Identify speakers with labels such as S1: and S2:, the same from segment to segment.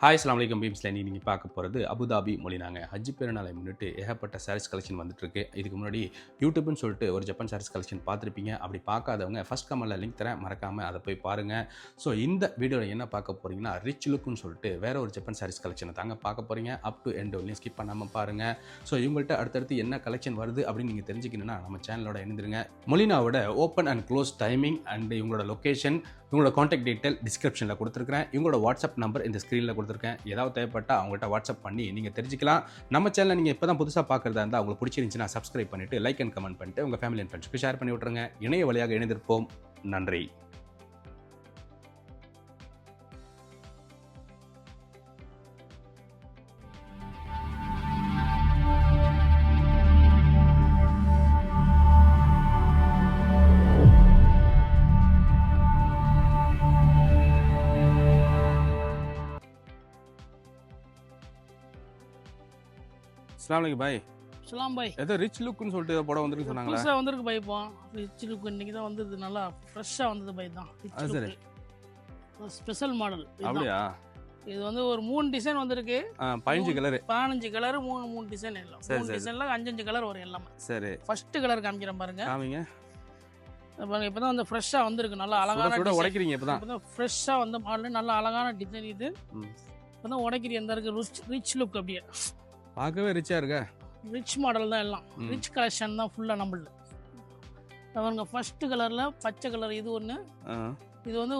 S1: Hi இஸ்லாம் வலைக்கம் பீம்ஸில் நீங்கள் பார்க்க போகிறது அபுதாபி மொழினாங்க. ஹஜ்ஜி பெருநாளை முன்னிட்டு ஏகப்பட்ட சாரீஸ் கலெக்ஷன் வந்துட்டுருக்கு. இதுக்கு முன்னாடி யூடியூப்னு சொல்லிட்டு ஒரு ஜப்பான் சாரீஸ் கலெக்ஷன் பார்த்துருப்பீங்க. அப்படி பார்க்காதவங்க ஃபஸ்ட் கமலில் லிங்க் தரேன். மறக்காமல் அதை போய் பாருங்கள் ஸோ இந்த வீடியோவில் என்ன பார்க்க போகிறீங்கன்னா ரிச் லுக்குன்னு சொல்லிட்டு வேற ஒரு ஜப்பான் சாரீஸ் கலெக்ஷனை தாங்க பார்க்க போகிறீங்க அப் டு எண்ட் ஒன்லையும் ஸ்கிப் பண்ணாமல் பாருங்கள் ஸோ இவங்கள்ட்ட அடுத்தடுத்து என்ன கலெக்ஷன் வருது அப்படின்னு நீங்கள் தெரிஞ்சுக்கணுன்னா நம்ம சேனலோட இணைந்துருங்க. மொலினாவோட open and close timing and இவங்களோட லொக்கேஷன் இவங்களோட காண்டாக்ட் டீட்டெயில் டிஸ்கிரிப்ஷனில் கொடுத்துருக்கேன் இவங்களோட வாட்ஸ்அப் நம்பர் இந்த ஸ்க்ரீனில் கொடுத்துருக்கேன். ஏதாவது தேவைப்பட்டால் அவங்கள்ட்ட வாட்ஸ்அப் பண்ணி நீங்கள் தெரிஞ்சுக்கலாம். நம்ம சேனலை நீங்கள் இப்போ தான் புதுசாக பார்க்குறதா இருந்தால் உங்களுக்கு பிடிச்சிருந்துச்சுன்னா சப்ஸ்கிரைப் பண்ணிவிட்டு லைக் அண்ட் கமெண்ட் பண்ணிட்டு உங்கள் ஃபேமிலி அண்ட் ஃப்ரெண்ட்ஸ்க்கு ஷேர் பண்ணி விட்ருங்க இணைய வழியாக இணைந்திருப்போம். நன்றி. அஸ்லாம் பாய்.
S2: சலாம் பாய்.
S1: ஏதோ ரிச் லுக்குன்னு சொல்லிட்டு படம் வந்துருக்கு சொன்னாங்களா.
S2: புதுசாக வந்திருக்கு பாய் இப்போ. ரிச் லுக் இன்னைக்கு தான் வந்தது. நல்லா ஃப்ரெஷ்ஷாக வந்தது பாய் தான்.
S1: அது சரி.
S2: ஸ்பெஷல் மாடல்
S1: அப்படியா?
S2: இது வந்து ஒரு மூணு டிசைன் வந்திருக்கு.
S1: பதினஞ்சு கலரு
S2: பதினஞ்சு கலர் மூணு மூணு டிசைன் எல்லாம். மூணு. டிசைன்ல அஞ்சஞ்சு கலர் வரும் எல்லாமே.
S1: சரி.
S2: ஃபர்ஸ்ட் கலர் காமிக்கிறேன் பாருங்க.
S1: காமிங்க.
S2: பாருங்க இப்போ தான் வந்து ஃப்ரெஷ்ஷாக வந்திருக்கு. நல்லா அழகான டிசைன்
S1: உடைக்கிறீங்க இப்போ தான்
S2: இப்போ தான் ஃப்ரெஷ்ஷாக வந்த மாடல் நல்ல அழகான டிசைன் இது.
S1: ம்.
S2: இப்போ தான் உடைக்கிற எந்த இருக்கு ரிச் ரிச் லுக் அப்படியே.
S1: பார்க்கவே ரிச்சாக இருக்கா.
S2: ரிச் மாடல் தான் எல்லாம். ரிச் கலெக்ஷன் தான் ஃபுல்லாக நம்மளுது. பாருங்க ஃபர்ஸ்ட் கலரில் பச்சை கலர் இது ஒன்று இது வந்து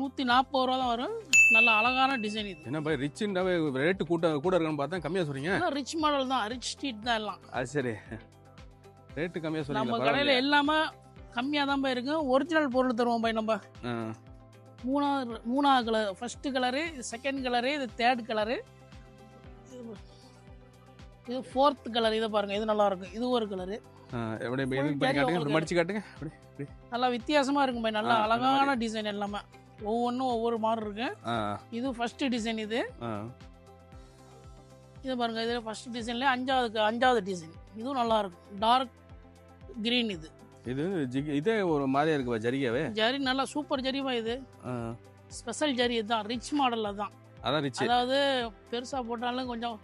S2: நூற்றி நாற்பது ரூபா தான் வரும். நல்ல அழகான டிசைன் இது.
S1: என்ன பாய் ரிச்சுன்றாவே ரேட்டு கூட்ட கூட இருக்குன்னு பார்த்தா கம்மியாக சொல்கிறீங்க
S2: ரிச் மாடல் தான். ரிச் ஸ்ட்ரீட் தான் எல்லாம்.
S1: அது சரி. ரேட்டு கம்மியாக
S2: நம்ம
S1: சொல்றீங்க
S2: கடையில் எல்லாமே கம்மியாக தான் போய் இருக்கு. ஒரிஜினல் பொருள் தருவோம் போய் நம்ம. மூணாவது மூணாவது colour first colour second colour இது தேர்ட் கலரு இது ஃபோர்த் கலர் இதை பாருங்க இது நல்லா இருக்கும் இது ஒரு கலரு
S1: எப்படி. மடிச்சு காட்டுங்க.
S2: நல்லா வித்தியாசமா இருக்கும் போய் நல்லா அழகான டிசைன் எல்லாமே. ஒவ்வொன்றும் ஒவ்வொரு மாதிரி இருக்கு இது ஃபர்ஸ்ட் டிசைன் இது. இது பாருங்க இது ஃபர்ஸ்ட் டிசைன்ல அஞ்சாவது அஞ்சாவது டிசைன் இதுவும் நல்லா இருக்கும் டார்க் கிரீன் இது
S1: இது இதே ஒரு மாதிரியா இருக்கு பா ஜரிகாவே?
S2: ஜரி நல்லா சூப்பர் ஜரிவா இது. ஸ்பெஷல் ஜரி இதுதான் ரிச் மாடல் தான்
S1: அதான் ரிச்சு
S2: அதாவது பெருசா போட்டாலும் கொஞ்சம்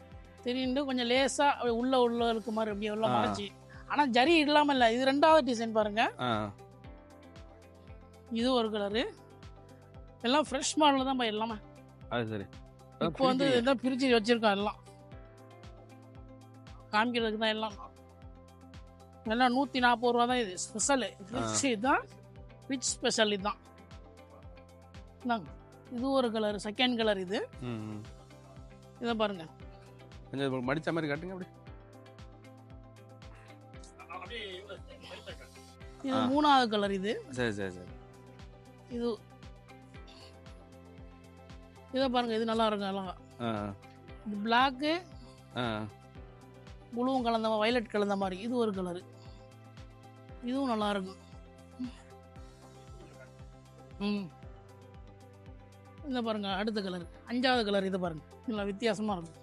S2: தெரியுண்டு கொஞ்சம் லேசா உள்ள உள்ள இருக்க மாதிரி அப்படியே உள்ள. மறைச்சி ஆனா ஜரி இல்லாம இல்ல. இது ரெண்டாவது டிசைன் பாருங்க. இது ஒரு கலரு எல்லாம் ஃப்ரெஷ் மாடல் தான் பா எல்லாமே.
S1: அது சரி.
S2: இப்போ வந்து இதான் பிரிச்சு வச்சிருக்கோம் எல்லாம். காமிக்கிறதுக்கு தான் எல்லாம். எல்லாம் நூற்றி நாற்பது ரூபா தான் இது. ஸ்பெஷலு ரிச் இதுதான் ரிச் ஸ்பெஷல் இதுதான் இந்தாங்க. இது ஒரு கலர் செகண்ட் கலர் இது. இதை பாருங்க.
S1: கொஞ்சம் இது மடிச்ச மாதிரி காட்டுங்க அப்படி
S2: இது. மூணாவது கலர் இது.
S1: சரி சரி சரி.
S2: இது. இதை பாருங்க இது நல்லா இருக்கும் அழகா. இது பிளாக்கு ப்ளூவும் கலந்த வயலட் கலந்த மாதிரி இது ஒரு கலரு இதுவும் நல்லா இருக்கும். ம். இந்த பாருங்க அடுத்த கலர் அஞ்சாவது கலர் இது பாருங்க. நல்லா வித்தியாசமா இருக்கும்.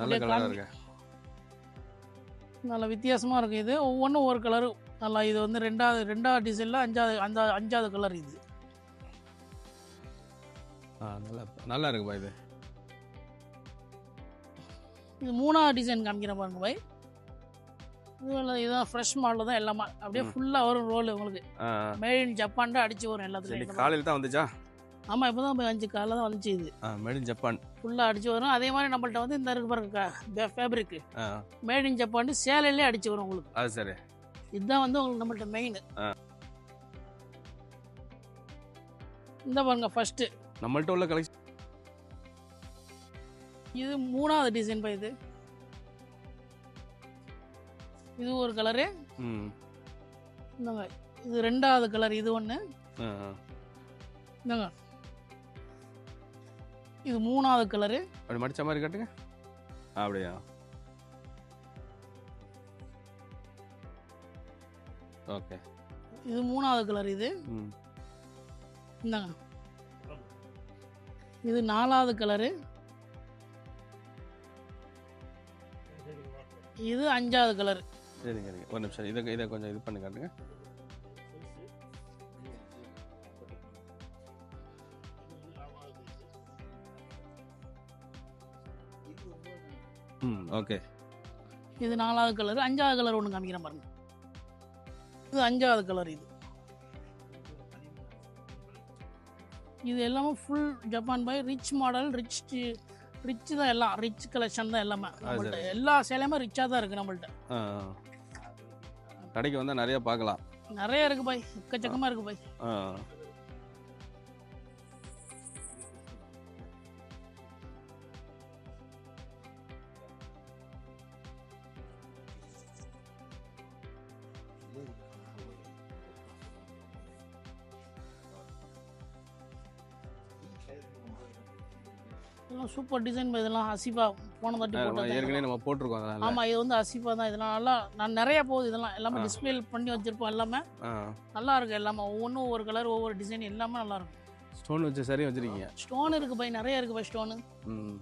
S1: நல்ல கலராக இருக்கு
S2: நல்லா வித்தியாசமா இருக்கும் இது. ஒவ்வொன்றும் ஒரு கலரு நல்லா இது வந்து ரெண்டாவது ரெண்டாவது டிசைனில் அஞ்சாவது அஞ்சாவது அஞ்சாவது கலர் இது.
S1: ஆ நல்லா நல்லா இருக்கு பா இது.
S2: இது மூணாவது டிசைன் காமிக்கிறேன் பாருங்க பாய். இது வந்து இதுதான் ஃப்ரெஷ் மாடல் தான் எல்லாமே. அப்படியே. ஃபுல்லாக வரும் ரோல் உங்களுக்கு. மேட் இன் அடிச்சு வரும் எல்லாத்துலையும்
S1: காலையில் தான் வந்துச்சா?
S2: ஆமாம் இப்போ தான் அஞ்சு காலைல தான் வந்துச்சு இது.
S1: மேட் இன் ஜப்பான்
S2: ஃபுல்லாக அடிச்சு வரும். அதே மாதிரி நம்மள்ட்ட வந்து இந்த இருக்கு பாருங்க ஃபேப்ரிக்கு மேட் இன் ஜப்பான் சேலையிலே அடிச்சு வரும் உங்களுக்கு.
S1: அது சரி.
S2: இதுதான் வந்து உங்களுக்கு நம்மள்ட்ட மெயின். இந்த பாருங்க ஃபர்ஸ்ட்
S1: நம்மள்ட்ட உள்ள கலெக்ஷன்
S2: இது மூணாவது டிசைன் பா இது. இது ஒரு கலரு இந்தாங்க இது ரெண்டாவது கலர் இது ஒன்று. இந்தாங்க. இது மூணாவது கலரு
S1: அப்படி மடிச்ச மாதிரி காட்டுங்க. அப்படியா? ஓகே.
S2: இது மூணாவது கலர் இது.
S1: ம்.
S2: இந்தாங்க. இது நாலாவது கலரு இது அஞ்சாவது கலர்
S1: சரிங்க சரிங்க. ஒரு நிமிஷம் இதை இதை கொஞ்சம் இது பண்ணி காட்டுங்க. ஓகே.
S2: இது நாலாவது கலர் அஞ்சாவது கலர் ஒன்று காமிக்கிறேன் பாருங்க. இது அஞ்சாவது கலர் இது. இது எல்லாமே full Japan boy rich model rich rich தான் எல்லாம் ரிச் கலெக்ஷன் தான் எல்லாமே. நம்மள்ட்ட எல்லா சேலையுமே ரிச்சாக தான் இருக்குது நம்மள்ட்ட.
S1: கடைக்கு வந்தால் நிறைய பார்க்கலாம்.
S2: நிறைய இருக்கு பாய். எக்கச்சக்கமாக இருக்கு பாய். இதெல்லாம் சூப்பர் டிசைன் இதெல்லாம் ஹசிஃபா போன தாட்டி போட்டது.
S1: ஏற்கனவே நம்ம போட்டிருக்கோம் அதனால
S2: ஆமாம் இது வந்து ஹசிஃபா தான். இதெல்லாம் நல்லா நான் நிறைய போகுது இதெல்லாம். எல்லாமே. டிஸ்பிளே பண்ணி வச்சிருப்போம் எல்லாமே. நல்லா இருக்கு எல்லாமே. ஒவ்வொன்றும் ஒவ்வொரு கலர் ஒவ்வொரு டிசைன் எல்லாமே நல்லா இருக்கும்
S1: ஸ்டோன் வச்சு சரி வச்சிருக்கீங்க.
S2: ஸ்டோன் இருக்கு பாய் நிறைய இருக்கு பாய் ஸ்டோனு
S1: ம்.